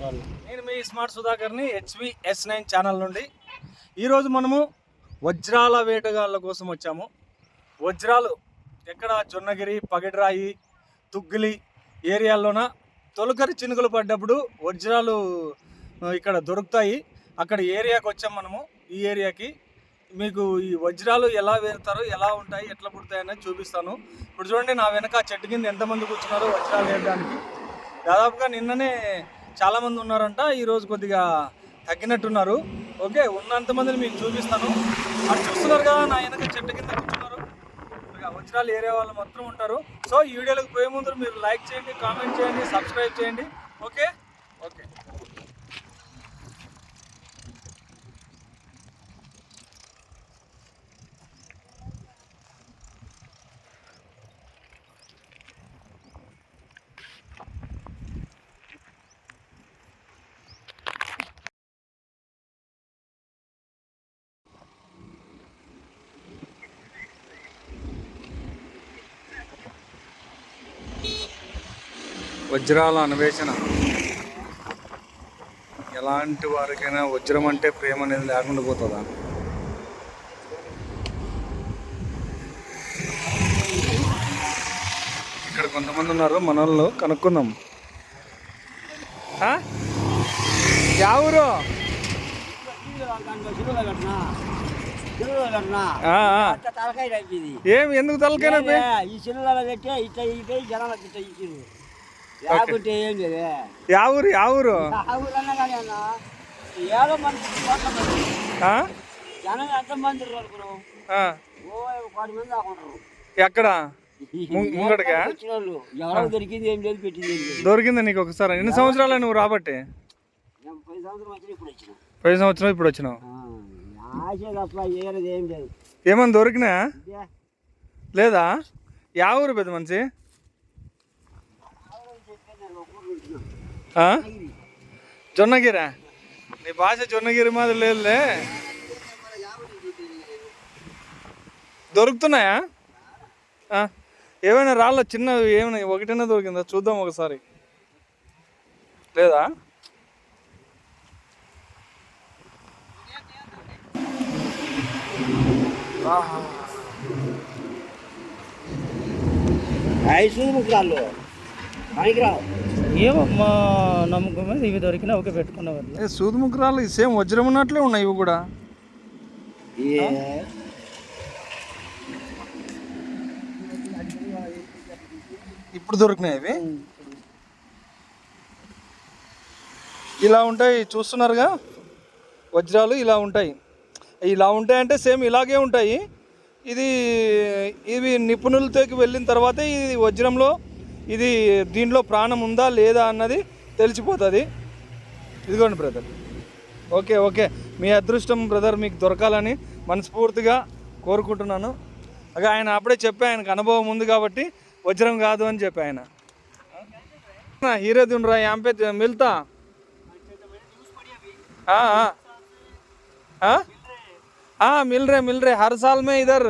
నేను మీ స్మార్ట్ సుధాకర్ని హెచ్వి ఎస్ నైన్ ఛానల్ నుండి. ఈరోజు మనము వజ్రాల వేటగాళ్ళ కోసం వచ్చాము. వజ్రాలు ఎక్కడ? జొన్నగిరి పగిడిరాయి తుగ్గిలి ఏరియాల్లోన? తొలకరి చినుకులు పడ్డప్పుడు వజ్రాలు ఇక్కడ దొరుకుతాయి. అక్కడ ఏరియాకి వచ్చాం మనము. ఈ ఏరియాకి మీకు ఈ వజ్రాలు ఎలా వేరుతారు ఎలా ఉంటాయి ఎట్లా పుడతాయనే చూపిస్తాను. ఇప్పుడు చూడండి నా వెనక చెట్టు కింద ఎంతమంది కూర్చున్నారో వజ్రాలు వేయడానికి. దాదాపుగా నిన్ననే చాలా మంది ఉన్నారంట. ఈరోజు కొద్దిగా తగ్గినట్టున్నారు. ఓకే ఉన్నంత మందిని మీకు చూపిస్తాను. అటు చూస్తున్నారు కదా నా వెనక చెట్టు కింద కూర్చున్నారు. వజ్రాలు ఏరియా వాళ్ళు మొత్తం ఉంటారు. సో ఈ వీడియోలకు పోయే ముందు మీరు లైక్ చేయండి కామెంట్ చేయండి సబ్స్క్రైబ్ చేయండి. ఓకే? ఓకే. వజ్రాల అన్వేషణ. ఎలాంటి వారికైనా వజ్రం అంటే ప్రేమ అనేది లేకుండా పోతుందా? ఇక్కడ కొంతమంది ఉన్నారు మన వాళ్ళు కనుక్కుందాం. ఆ? యా ఊరు? ఆ, ఆ. తలకాయ తగ్గింది ఏం ఎందుకు తలకైనా ఈ చిన్నల పెట్టే ఇట్లా ఇటే జనాలకు ఇట్లా ఇచ్చింది లేకుంటే ఏం లేదు యా ఊరు యా ఊరు ఏదో మంది? జనం పది మంది ఎక్కడ ఎవరో దొరికింది ఏం లేదు పెట్టింది ఏం లేదు దొరికిందా నీకు ఒకసారి ఎన్ని సంవత్సరాలు నువ్వు రాబట్టి పది సంవత్సరం ఇప్పుడు వచ్చినావు ఏమన్నా దొరికినా లేదా యా ఊరు పెద్ద మనిషి చెప్పాను నేను ఒక ఊరు ఉంటున్నా. ఆ? జొన్నగిరా? నీ భాష జొన్నగిరి మాదిరి లేదులే. దొరుకుతున్నాయా? ఆ? ఏమైనా రాళ్ళ చిన్న ఏమైనా ఒకటైనా దొరికిందా? చూద్దాం ఒకసారి. లేదా? ఆహా. ఐదు ముక్కరాళ్ళు పనికిరావు ఏమో మా నమ్మకం మీద ఇవి దొరికినా ఒకే పెట్టుకునే వాళ్ళు ఏ సూది ముగ్గురాలు సేమ్ వజ్రం ఉన్నట్లే ఉన్నాయి ఇవి కూడా? ఇప్పుడు దొరికినాయి ఇవి? ఇలా ఉంటాయి చూస్తున్నారుగా? వజ్రాలు ఇలా ఉంటాయి. ఇలా ఉంటాయి అంటే సేమ్ ఇలాగే ఉంటాయి. ఇది ఇవి నిపుణులతోకి వెళ్ళిన తర్వాతే ఇది వజ్రంలో ఇది దీంట్లో ప్రాణం ఉందా లేదా అన్నది తెలిసిపోతుంది ఇదిగోండి బ్రదర్ ఓకే ఓకే మీ అదృష్టం బ్రదర్ మీకు దొరకాలని మనస్ఫూర్తిగా కోరుకుంటున్నాను అగా ఆయన అప్పుడే చెప్పా ఆయనకు అనుభవం ఉంది కాబట్టి వజ్రం కాదు అని చెప్పి ఆయన హీరే దుండ్రా यहाँ पे मिलता हाँ हाँ हाँ हाँ मिल रहे मिल रहे हर साल में इधर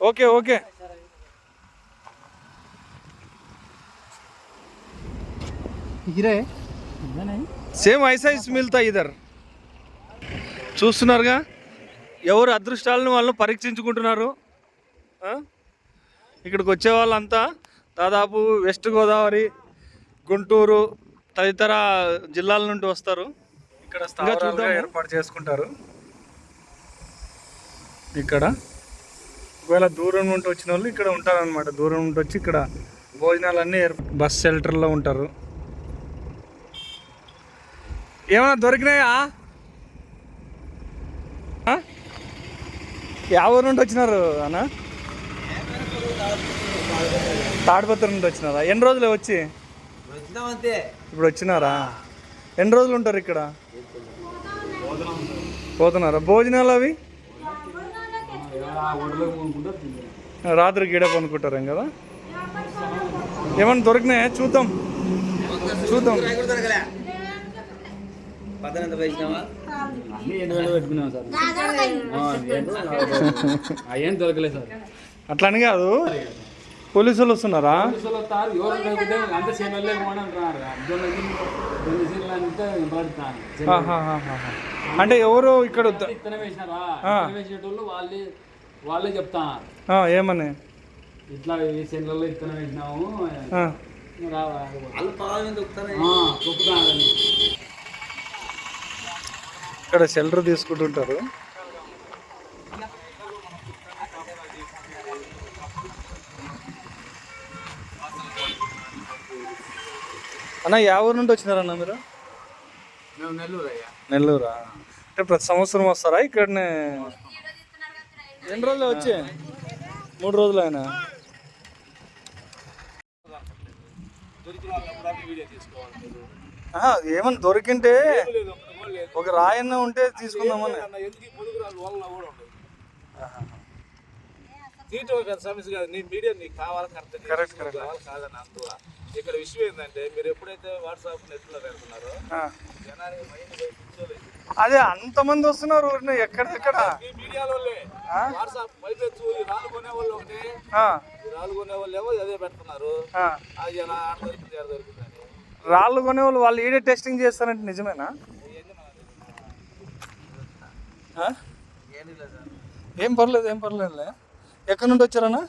ओके ओके సేమ్ ఐసా ఇస్ మిల్తా ఇదర్. చూస్తున్నారుగా? ఎవరు అదృష్టాలను వాళ్ళు పరీక్షించుకుంటున్నారు? ఆ? ఇక్కడికి వచ్చే వాళ్ళంతా దాదాపు వెస్ట్ గోదావరి గుంటూరు తదితర జిల్లాల నుండి వస్తారు. ఇక్కడ స్థావరాలుగా ఏర్పాటు చేసుకుంటారు. ఇక్కడ. ఒకవేళ దూరం నుండి వచ్చిన వాళ్ళు ఇక్కడ ఉంటారనమాట దూరం నుండి వచ్చి ఇక్కడ భోజనాలన్నీ బస్ షెల్టర్లో ఉంటారు. ఏమైనా దొరికినాయా? ఊరు నుండి వచ్చినారు అన్న? తాడిపత్రి నుండి వచ్చినారా? ఎన్ని రోజులు వచ్చి? ఇప్పుడు వచ్చినారా? ఎన్ని రోజులు ఉంటారు ఇక్కడ? పోతున్నారా? భోజనాలు అవి? రాత్రి గీడ పనుకుంటారేం కదా? ఏమన్నా దొరికినాయా? చూద్దాం. చూద్దాం. పద్దెనిమిది వేసినావా? అయ్యేం దొరకలేదు సార్. అట్లని కాదు. పోలీసులు వస్తున్నారా? పోలీసులు వస్తారు. ఎవరు అంత. అంటే ఎవరు ఇక్కడ వద్ద- ఇత్తనం వేసినారా? ఇత్తనం వేసేటోళ్ళు వాళ్ళే వాళ్ళే చెప్తారు. ఆ, ఏమని? ఇట్లా ఈ చేనులలో ఇత్తనం వేసినాము ఆ. తొక్కుతారని ఇక్కడ షెల్టర్ తీసుకుంటుంటారు. అన్న యా ఊరు నుండి వచ్చినారన్న మీరు? నెల్లూరు అంటే ప్రతి సంవత్సరం వస్తారా ఇక్కడనే? ఎన్ని రోజులు వచ్చి? మూడు రోజులు ఆయన ఏమన్నా దొరికింటే ఒక రాయన్న ఉంటే తీసుకుందామని. తీయటం ఒక సమస్య కాదు. నీ మీడియా నీకు కరెక్ట్ కరెక్ట్ కాదని అందువల్ల. ఇక్కడ విషయం ఏంటంటే మీరు ఎప్పుడైతే వాట్సాప్ నెట్లో పెడుతున్నారో జనానికి మైండ్ పోయి అదే అంతమంది వస్తున్నారు ఎక్కడెక్కడ? మీడియాలో వాట్సాప్ పైపెచ్చు ఈ రాళ్ళు కొనే వాళ్ళు ఒకటి ఈ రాళ్ళు కొనే వాళ్ళు ఏమో అదే పెడుతున్నారు. అది ఎలా ఆడ దొరికింది ఆడ దొరికిందని రాళ్ళు కొనే వాళ్ళు వాళ్ళు ఈడే టెస్టింగ్ చేస్తారంటే నిజమేనా? ఏం పర్లేదు ఏం పర్లేదులే. ఎక్కడి నుండి వచ్చారన్నా?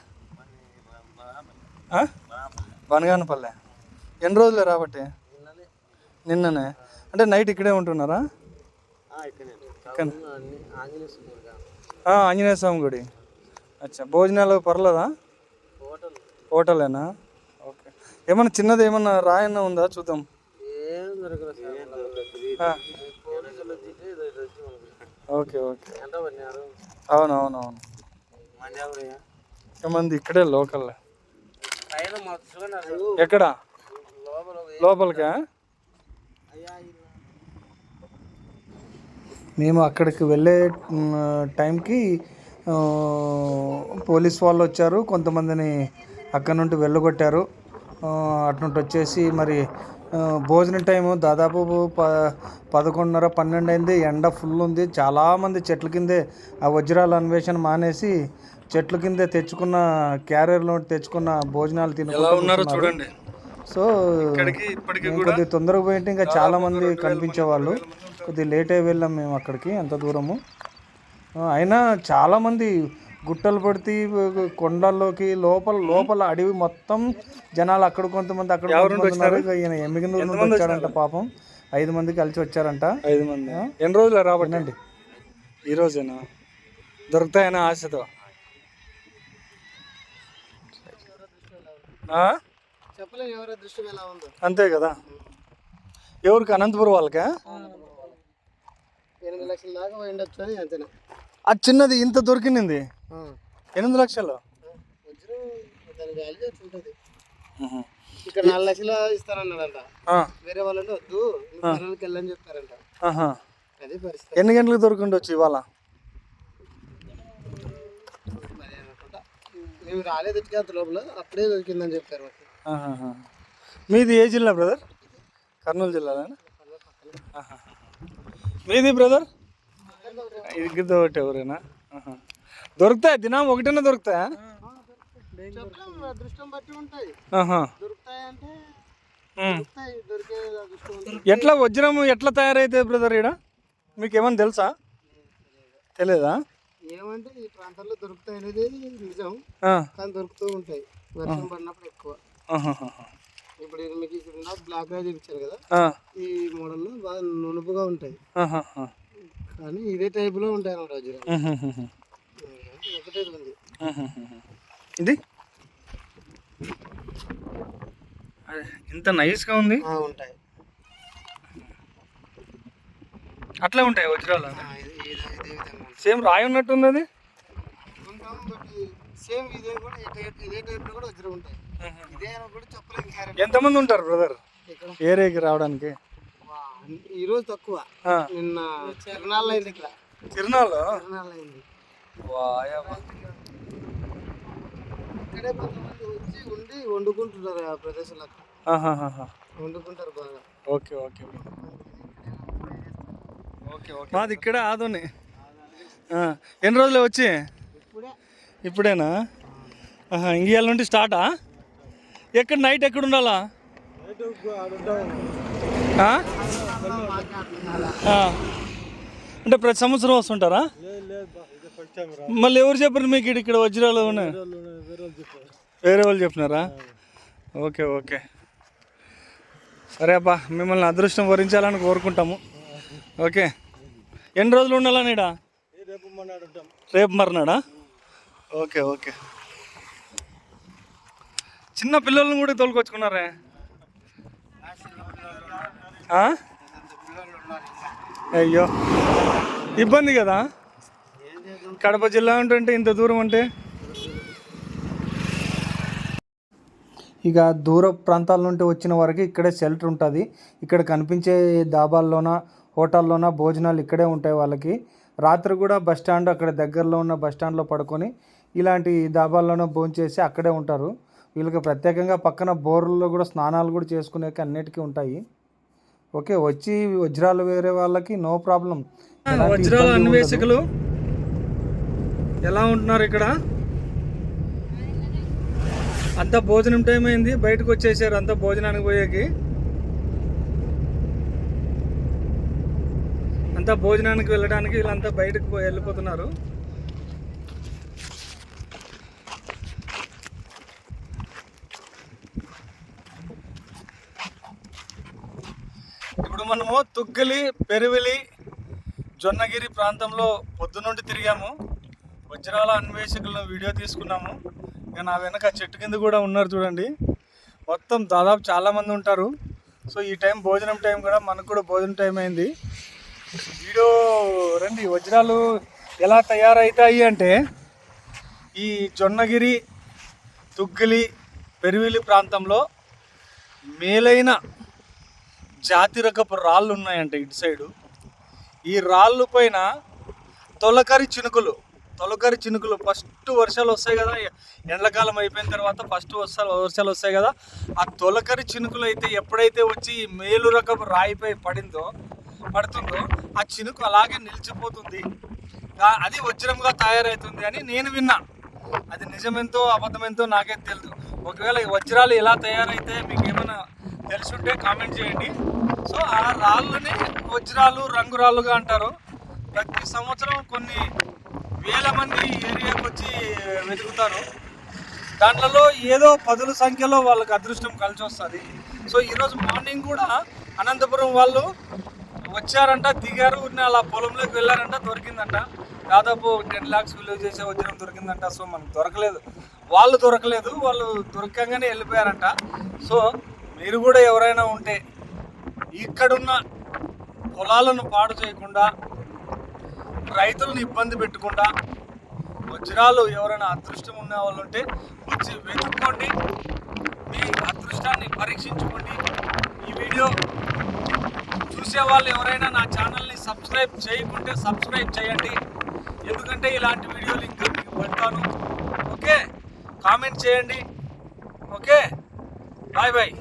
ఆ? బనగానపల్లె. ఎన్ని రోజులే రాబట్టి? నిన్ననే. అంటే నైట్ ఇక్కడే ఉంటున్నారా? ఆంజనేయ స్వామి గుడి అచ్చా. భోజనాలు పర్లేదా? హోటలేనా? ఓకే. ఏమన్నా చిన్నది ఏమన్నా రాయన్న ఉందా? చూద్దాం. Okay okay. అవును అవును అవును ఏమంది ఇక్కడే లోకల్. ఎక్కడ? లోపలికా? మేము అక్కడికి వెళ్ళే టైంకి పోలీస్ వాళ్ళు వచ్చారు. కొంతమందిని అక్కడ నుండి వెళ్ళగొట్టారు. ఆ, అటు నుండి వచ్చేసి మరి భోజనం టైము దాదాపు ప పదకొండున్నర పన్నెండు అయింది. ఎండ ఫుల్ ఉంది చాలామంది చెట్ల కిందే ఆ వజ్రాల అన్వేషణ మానేసి చెట్ల కిందే తెచ్చుకున్న క్యారియర్లో తెచ్చుకున్న భోజనాలు తినుకుంటూ చూడండి. సో కొద్దిగా తొందరగా పోయింటే ఇంకా చాలా మంది కనిపించేవాళ్ళు కొద్దిగా లేట్ అయి వెళ్ళాం మేము అక్కడికి అంత దూరము. అయినా చాలా మంది గుట్టలు పడితే కొండల్లోకి లోపల లోపల అడవి మొత్తం జనాలు అక్కడ కొంతమంది అక్కడ ఈయన ఎమ్మిగనూరు వచ్చారంట పాపం. ఐదు మంది కలిసి వచ్చారంట. ఐదు మంది. ఎన్ని రోజులు రాబట్టండి ఈ రోజేనా? దొరుకుతాయని ఆశతో? ఆ? చెప్పలేము ఎవరి దృష్టి ఎలా ఉందో. అంతే కదా. ఎవరికి? అనంతపురం వాళ్ళకా? ఎనిమిది లక్షల దాకా పోయిండొచ్చు అని అంతేనా? అది చిన్నది ఇంత దొరికింది. ఎనిమిది లక్షలు. వజ్రం దాని వాల్యూ ఉంటుంది ఇక్కడ నాలుగు లక్షలు ఇస్తారన్నాడంట ఆ, వేరే వాళ్ళంటే వద్దు పనులకి వెళ్ళని చెప్పారంట ఆహా. అదే పరిస్థితి. ఎన్ని గంటలకు దొరికిండొచ్చు ఇవాళ? మేము రాలేదు అంత లోపల అప్పుడే దొరికిందని చెప్పారు. మీది ఏ జిల్లా బ్రదర్? కర్నూలు జిల్లాలోనా ఆహా. మీది బ్రదర్? ఇద్దరు ఒకటి ఎవరైనా. దొరుకుతాయి? దినం ఒకటైనా దొరుకుతాయా? అదృష్టం బట్టి ఉంటాయి. ఎట్లా వజ్రం ఎట్లా తయారైతే బ్రదర్ ఈడ? మీకు ఏమన్నా తెలుసా? తెలియదా ఏమంటే ఈ ప్రాంతాల్లో దొరుకుతాయి అనేది నిజం. ఆ. కానీ దొరుకుతూ ఉంటాయి. వర్షం పడినప్పుడు ఎక్కువ. ఇప్పుడు ఇది మీకు ఇక్కడ బ్లాక్గా చూపించారు కదా? ఆ. ఈ మోడల్లో బాగా నునుపుగా ఉంటాయి. కానీ ఇదే టైప్లో ఉంటాయి అన్నమాట వజ్రం ఉహుహుహు. ఒకటే ఉంది. ఇది? అదే, ఇంత నైస్గా ఉంది. ఉంటాయి. అట్లా ఉంటాయి వజ్రాలు? సేమ్ రాయి ఉన్నట్టుంది అది? ఉంటాం బట్ సేమ్ ఇదే కూడా ఇదే టైప్లో కూడా వజ్రం ఉంటాయి. ఇదే కూడా చెప్పలేం ఎంతమంది ఉంటారు బ్రదర్ ఏరియాకి రావడానికి? ఈ రోజు తక్కువ. నిన్న తిరునాళ్ళు అయింది ఇక్కడ. తిరునాళ్ళు? తిరునాళ్ళు అయింది. ఇక్కడే కొంతమంది వచ్చి ఉండి వండుకుంటున్నారు ఆ ప్రదేశంలో. వండుకుంటారు బాగా. Okay okay okay okay. మాది ఇక్కడే ఆదోని. ఎన్ని రోజులే వచ్చి? ఇప్పుడే. ఇప్పుడేనా? ఇవాళ నుండి స్టార్టా? ఎక్కడ నైట్ ఎక్కడ ఉండాలా. అంటే ప్రతి సంవత్సరం వస్తుంటారా? మళ్ళీ ఎవరు చెప్పారు మీకు ఇక్కడ ఇక్కడ వజ్రాలు ఉన్నాయి? వేరే వాళ్ళు చెప్పినారా? Okay okay. సరే అబ్బా మిమ్మల్ని అదృష్టం వరించాలని కోరుకుంటాము. ఓకే. ఎన్ని రోజులు ఉండాలని నీడా? రేపు మర్నాడా? Okay okay. చిన్న పిల్లల్ని కూడా తోలుకొచ్చుకున్నారే? ఆ? అయ్యో. ఇబ్బంది కదా? కడప జిల్లా అంటే ఇంత దూరం అంటే? ఇక దూర ప్రాంతాల నుండి వచ్చిన వారికి ఇక్కడే షెల్టర్ ఉంటుంది. ఇక్కడ కనిపించే దాబాల్లోన హోటల్లోన భోజనాలు ఇక్కడే ఉంటాయి వాళ్ళకి. రాత్రి కూడా బస్ స్టాండ్ అక్కడ దగ్గరలో ఉన్న బస్ స్టాండ్లో పడుకొని ఇలాంటి దాబాల్లోనే భోంచేసి అక్కడే ఉంటారు. వీళ్ళకి ప్రత్యేకంగా పక్కన బోర్లలో కూడా స్నానాలు కూడా చేసుకునేకి అన్నిటికీ ఉంటాయి. ఓకే వచ్చి వజ్రాలు వేరే వాళ్ళకి నో ప్రాబ్లం. వజ్రాల అన్వేషకులు ఎలా ఉంటున్నారు ఇక్కడ? అంతా భోజనం టైం అయింది బయటకు వచ్చేసారు అంతా భోజనానికి పోయేకి. అంతా భోజనానికి వెళ్ళడానికి వీళ్ళంతా బయటకు పోయి వెళ్ళిపోతున్నారు. ఇప్పుడు మనము తుగ్గలి పెరువిలి జొన్నగిరి ప్రాంతంలో పొద్దునుండి తిరిగాము. వజ్రాల అన్వేషకులను వీడియో తీసుకున్నాము. ఇక నా వెనక చెట్టు కింద కూడా ఉన్నారు చూడండి. మొత్తం దాదాపు చాలామంది ఉంటారు. సో ఈ టైం భోజనం టైం కూడా మనకు కూడా భోజనం టైం అయింది. వీడియో రండి వజ్రాలు ఎలా తయారవుతాయి అంటే ఈ జొన్నగిరి తుగ్గిలి పెరివిలి ప్రాంతంలో మేలైన జాతి రకపు రాళ్ళు ఉన్నాయంట ఇటు సైడు. ఈ రాళ్ళు పైన తొలకరి చినుకులు తొలకరి చినుకులు ఫస్ట్ వర్షాలు వస్తాయి కదా ఎండాకాలం అయిపోయిన తర్వాత ఫస్ట్ వర్షాలు వర్షాలు వస్తాయి కదా ఆ తొలకరి చినుకులు అయితే ఎప్పుడైతే వచ్చి ఈ మేలు రకపు రాయిపై పడిందో పడుతుందో ఆ చినుకు అలాగే నిలిచిపోతుంది. అది వజ్రంగా తయారవుతుంది అని నేను విన్నా. అది నిజమెంతో అబద్ధమెంతో నాకే తెలియదు ఒకవేళ వజ్రాలు ఎలా తయారైతే మీకు ఏమైనా తెలుసుంటే కామెంట్ చేయండి. సో ఆ రాళ్ళని వజ్రాలు రంగురాళ్ళుగా అంటారు. ప్రతి సంవత్సరం కొన్ని వేల మంది ఏరియాకి వచ్చి వెతుకుతారు. దాంట్లో ఏదో పదుల సంఖ్యలో వాళ్ళకి అదృష్టం కలిసి వస్తుంది సో ఈరోజు మార్నింగ్ కూడా అనంతపురం వాళ్ళు వచ్చారంట దిగారు. అలా పొలంలోకి వెళ్ళారంట దొరికిందంట. దాదాపు టెన్ ల్యాక్స్ విలువ చేసే వజ్రం దొరికిందంట. సో మనకు దొరకలేదు. వాళ్ళు దొరకలేదు. వాళ్ళు దొరకంగానే వెళ్ళిపోయారంట. సో మీరు కూడా ఎవరైనా ఉంటే ఇక్కడున్న పొలాలను పాడు చేయకుండా రైతులను ఇబ్బంది పెట్టకుండా వజ్రాలు ఎవరైనా అదృష్టం ఉన్న వాళ్ళు ఉంటే వచ్చి వెతుక్కోండి. మీ అదృష్టాన్ని పరీక్షించుకోండి. ఈ వీడియో చూసే వాళ్ళు ఎవరైనా నా ఛానల్ని సబ్స్క్రైబ్ చేయకుంటే సబ్స్క్రైబ్ చేయండి. ఎందుకంటే ఇలాంటి వీడియోలు ఇంకా మీకు పెడతాను. ఓకే? కామెంట్ చేయండి. ఓకే? Bye bye.